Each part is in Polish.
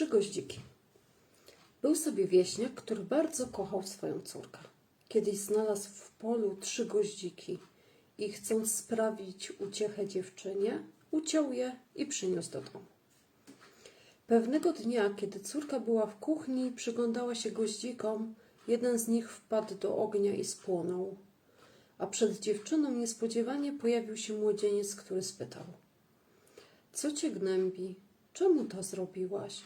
Trzy goździki. Był sobie wieśniak, który bardzo kochał swoją córkę. Kiedyś znalazł w polu trzy goździki i chcąc sprawić uciechę dziewczynie, uciął je i przyniósł do domu. Pewnego dnia, kiedy córka była w kuchni i przyglądała się goździkom, jeden z nich wpadł do ognia i spłonął. A przed dziewczyną niespodziewanie pojawił się młodzieniec, który spytał: Co cię gnębi? Czemu to zrobiłaś?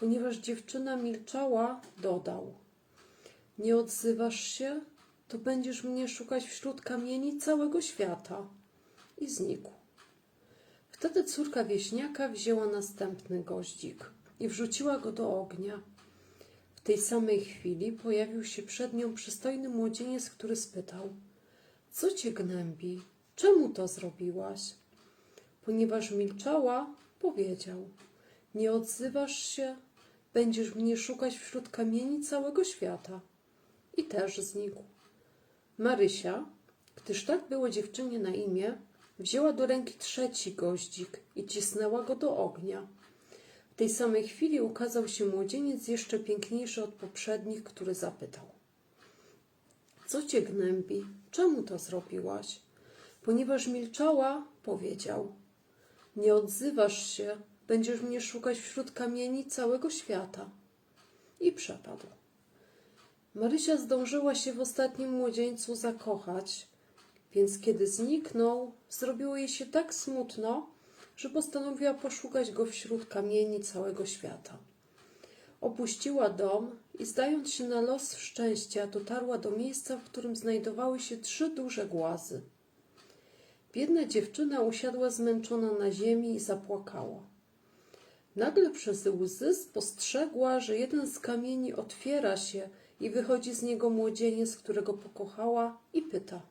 Ponieważ dziewczyna milczała, dodał: Nie odzywasz się, to będziesz mnie szukać wśród kamieni całego świata. I znikł. Wtedy córka wieśniaka wzięła następny goździk i wrzuciła go do ognia. W tej samej chwili pojawił się przed nią przystojny młodzieniec, który spytał: Co cię gnębi? Czemu to zrobiłaś? Ponieważ milczała, powiedział: Nie odzywasz się, będziesz mnie szukać wśród kamieni całego świata. I też znikł. Marysia, gdyż tak było dziewczynie na imię, wzięła do ręki trzeci goździk i cisnęła go do ognia. W tej samej chwili ukazał się młodzieniec jeszcze piękniejszy od poprzednich, który zapytał: Co cię gnębi? Czemu to zrobiłaś? Ponieważ milczała, powiedział: Nie odzywasz się, będziesz mnie szukać wśród kamieni całego świata. I przepadł. Marysia zdążyła się w ostatnim młodzieńcu zakochać, więc kiedy zniknął, zrobiło jej się tak smutno, że postanowiła poszukać go wśród kamieni całego świata. Opuściła dom i zdając się na los szczęścia, dotarła do miejsca, w którym znajdowały się trzy duże głazy. Biedna dziewczyna usiadła zmęczona na ziemi i zapłakała. Nagle przez łzy spostrzegła, że jeden z kamieni otwiera się i wychodzi z niego młodzieniec, którego pokochała i pyta: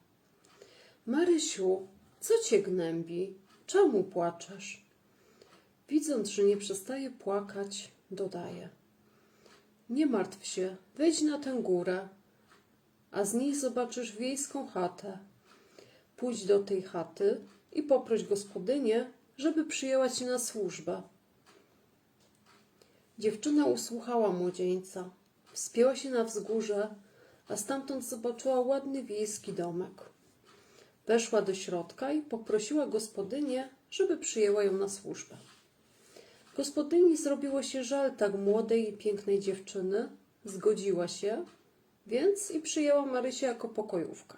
Marysiu, co cię gnębi? Czemu płaczesz? Widząc, że nie przestaje płakać, dodaje: Nie martw się, wejdź na tę górę, a z niej zobaczysz wiejską chatę. Pójdź do tej chaty i poproś gospodynię, żeby przyjęła cię na służbę. Dziewczyna usłuchała młodzieńca, wspięła się na wzgórze, a stamtąd zobaczyła ładny wiejski domek. Weszła do środka i poprosiła gospodynię, żeby przyjęła ją na służbę. Gospodyni zrobiło się żal tak młodej i pięknej dziewczyny, zgodziła się, więc i przyjęła Marysię jako pokojówkę.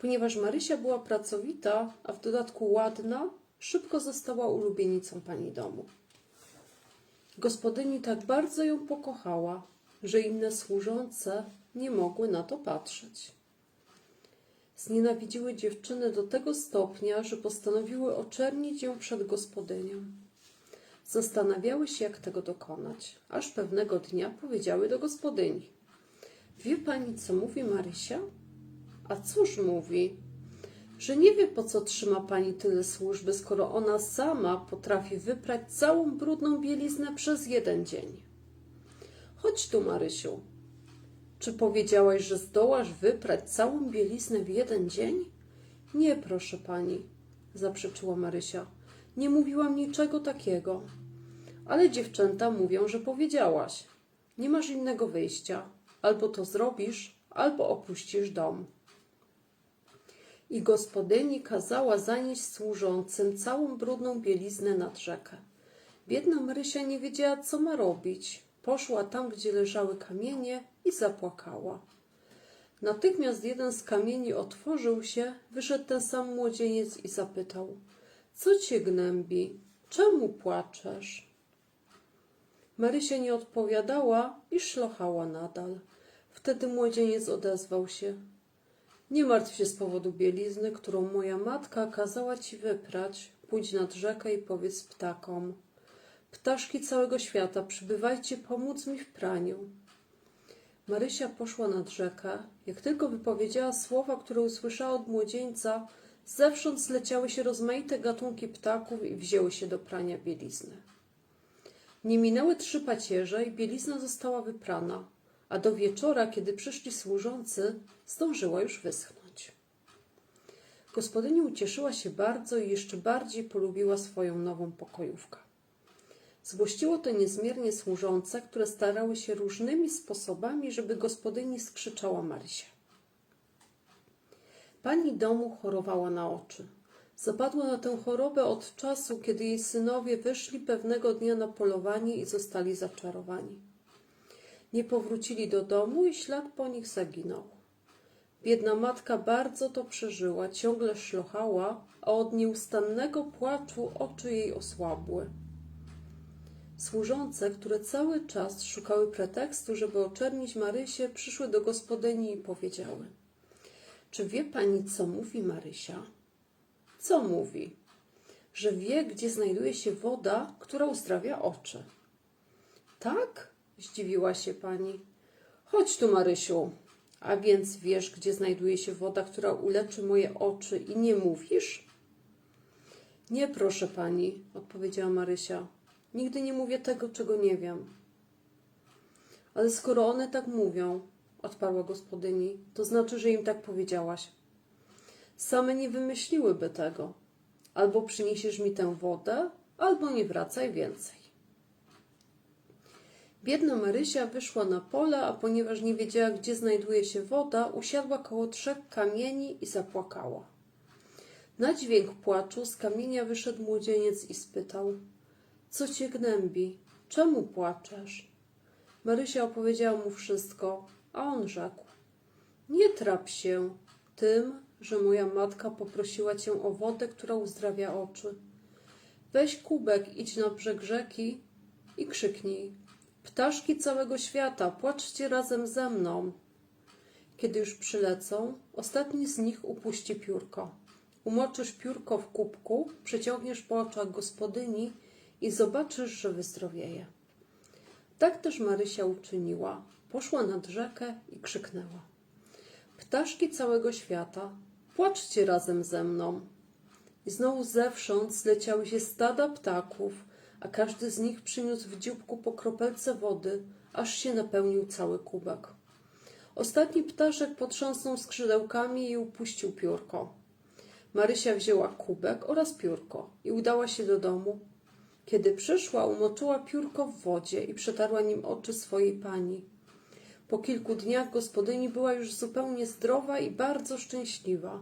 Ponieważ Marysia była pracowita, a w dodatku ładna, szybko została ulubienicą pani domu. Gospodyni tak bardzo ją pokochała, że inne służące nie mogły na to patrzeć. Znienawidziły dziewczynę do tego stopnia, że postanowiły oczernić ją przed gospodynią. Zastanawiały się, jak tego dokonać, aż pewnego dnia powiedziały do gospodyni: Wie pani, co mówi Marysia? A cóż mówi? Że nie wie, po co trzyma pani tyle służby, skoro ona sama potrafi wyprać całą brudną bieliznę przez jeden dzień. Chodź tu, Marysiu. Czy powiedziałaś, że zdołasz wyprać całą bieliznę w jeden dzień? Nie, proszę pani, zaprzeczyła Marysia. Nie mówiłam niczego takiego. Ale dziewczęta mówią, że powiedziałaś. Nie masz innego wyjścia. Albo to zrobisz, albo opuścisz dom. I gospodyni kazała zanieść służącym całą brudną bieliznę nad rzekę. Biedna Marysia nie wiedziała, co ma robić. Poszła tam, gdzie leżały kamienie i zapłakała. Natychmiast jeden z kamieni otworzył się, wyszedł ten sam młodzieniec i zapytał: Co cię gnębi? Czemu płaczesz? Marysia nie odpowiadała i szlochała nadal. Wtedy młodzieniec odezwał się: Nie martw się z powodu bielizny, którą moja matka kazała ci wyprać. Pójdź nad rzekę i powiedz ptakom: Ptaszki całego świata, przybywajcie pomóc mi w praniu. Marysia poszła nad rzekę. Jak tylko wypowiedziała słowa, które usłyszała od młodzieńca, zewsząd zleciały się rozmaite gatunki ptaków i wzięły się do prania bielizny. Nie minęły trzy pacierze i bielizna została wyprana, a do wieczora, kiedy przyszli służący, zdążyła już wyschnąć. Gospodyni ucieszyła się bardzo i jeszcze bardziej polubiła swoją nową pokojówkę. Złościło to niezmiernie służące, które starały się różnymi sposobami, żeby gospodyni skrzyczała Marysia. Pani domu chorowała na oczy. Zapadła na tę chorobę od czasu, kiedy jej synowie wyszli pewnego dnia na polowanie i zostali zaczarowani. Nie powrócili do domu i ślad po nich zaginął. Biedna matka bardzo to przeżyła, ciągle szlochała, a od nieustannego płaczu oczy jej osłabły. Służące, które cały czas szukały pretekstu, żeby oczernić Marysię, przyszły do gospodyni i powiedziały: Czy wie pani, co mówi Marysia? Co mówi? Że wie, gdzie znajduje się woda, która uzdrawia oczy. Tak? Zdziwiła się pani. Chodź tu, Marysiu. A więc wiesz, gdzie znajduje się woda, która uleczy moje oczy i nie mówisz? Nie, proszę pani, odpowiedziała Marysia. Nigdy nie mówię tego, czego nie wiem. Ale skoro one tak mówią, odparła gospodyni, to znaczy, że im tak powiedziałaś. Same nie wymyśliłyby tego. Albo przyniesiesz mi tę wodę, albo nie wracaj więcej. Biedna Marysia wyszła na pole, a ponieważ nie wiedziała, gdzie znajduje się woda, usiadła koło trzech kamieni i zapłakała. Na dźwięk płaczu z kamienia wyszedł młodzieniec i spytał: Co cię gnębi? Czemu płaczesz? Marysia opowiedziała mu wszystko, a on rzekł: Nie trap się tym, że moja matka poprosiła cię o wodę, która uzdrawia oczy. Weź kubek, idź na brzeg rzeki i krzyknij: Ptaszki całego świata, płaczcie razem ze mną. Kiedy już przylecą, ostatni z nich upuści piórko. Umoczysz piórko w kubku, przeciągniesz po oczach gospodyni i zobaczysz, że wyzdrowieje. Tak też Marysia uczyniła. Poszła nad rzekę i krzyknęła. Ptaszki całego świata, płaczcie razem ze mną. I znowu zewsząd zleciały się stada ptaków, a każdy z nich przyniósł w dzióbku po kropelce wody, aż się napełnił cały kubek. Ostatni ptaszek potrząsnął skrzydełkami i upuścił piórko. Marysia wzięła kubek oraz piórko i udała się do domu. Kiedy przyszła, umoczyła piórko w wodzie i przetarła nim oczy swojej pani. Po kilku dniach gospodyni była już zupełnie zdrowa i bardzo szczęśliwa.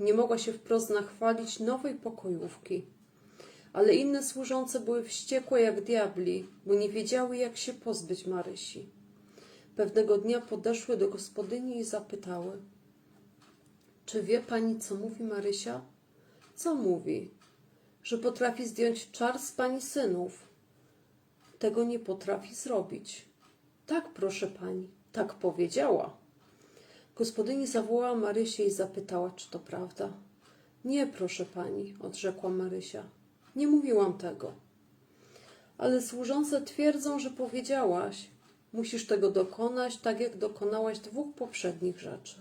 Nie mogła się wprost nachwalić nowej pokojówki. Ale inne służące były wściekłe jak diabli, bo nie wiedziały, jak się pozbyć Marysi. Pewnego dnia podeszły do gospodyni i zapytały: Czy wie pani, co mówi Marysia? Co mówi? Że potrafi zdjąć czar z pani synów. Tego nie potrafi zrobić. Tak, proszę pani, tak powiedziała. Gospodyni zawołała Marysię i zapytała, czy to prawda. Nie, proszę pani, odrzekła Marysia. Nie mówiłam tego. Ale służące twierdzą, że powiedziałaś. Musisz tego dokonać, tak jak dokonałaś dwóch poprzednich rzeczy.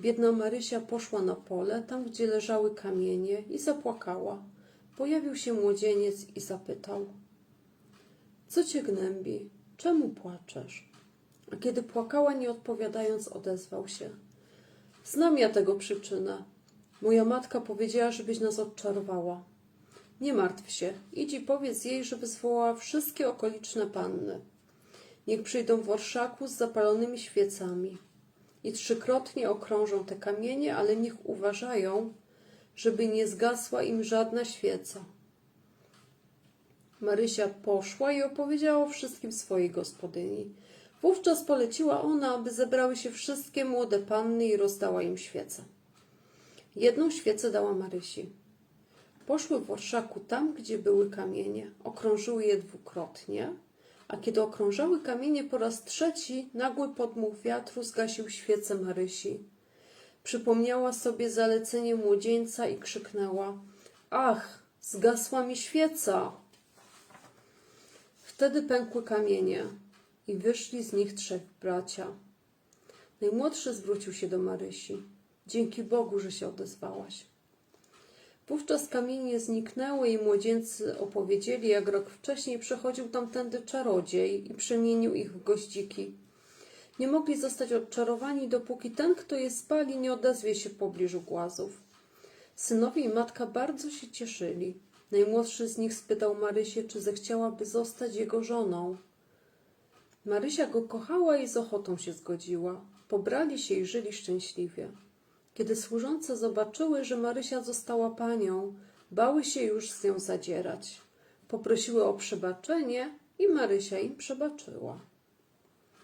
Biedna Marysia poszła na pole, tam gdzie leżały kamienie, i zapłakała. Pojawił się młodzieniec i zapytał: Co cię gnębi? Czemu płaczesz? A kiedy płakała, nie odpowiadając, odezwał się: Znam ja tego przyczynę. Moja matka powiedziała, żebyś nas odczarowała. Nie martw się, idź i powiedz jej, żeby zwołała wszystkie okoliczne panny. Niech przyjdą w orszaku z zapalonymi świecami i trzykrotnie okrążą te kamienie, ale niech uważają, żeby nie zgasła im żadna świeca. Marysia poszła i opowiedziała wszystkim swojej gospodyni. Wówczas poleciła ona, aby zebrały się wszystkie młode panny i rozdała im świece. Jedną świecę dała Marysi. Poszły w orszaku tam, gdzie były kamienie, okrążyły je dwukrotnie, a kiedy okrążały kamienie po raz trzeci, nagły podmuch wiatru zgasił świecę Marysi. Przypomniała sobie zalecenie młodzieńca i krzyknęła: Ach, zgasła mi świeca! Wtedy pękły kamienie i wyszli z nich trzech bracia. Najmłodszy zwrócił się do Marysi. Dzięki Bogu, że się odezwałaś. Wówczas kamienie zniknęły i młodzieńcy opowiedzieli, jak rok wcześniej przechodził tamtędy czarodziej i przemienił ich w goździki. Nie mogli zostać odczarowani, dopóki ten, kto je spali, nie odezwie się w pobliżu głazów. Synowie i matka bardzo się cieszyli. Najmłodszy z nich spytał Marysię, czy zechciałaby zostać jego żoną. Marysia go kochała i z ochotą się zgodziła. Pobrali się i żyli szczęśliwie. Kiedy służące zobaczyły, że Marysia została panią, bały się już z nią zadzierać. Poprosiły o przebaczenie i Marysia im przebaczyła.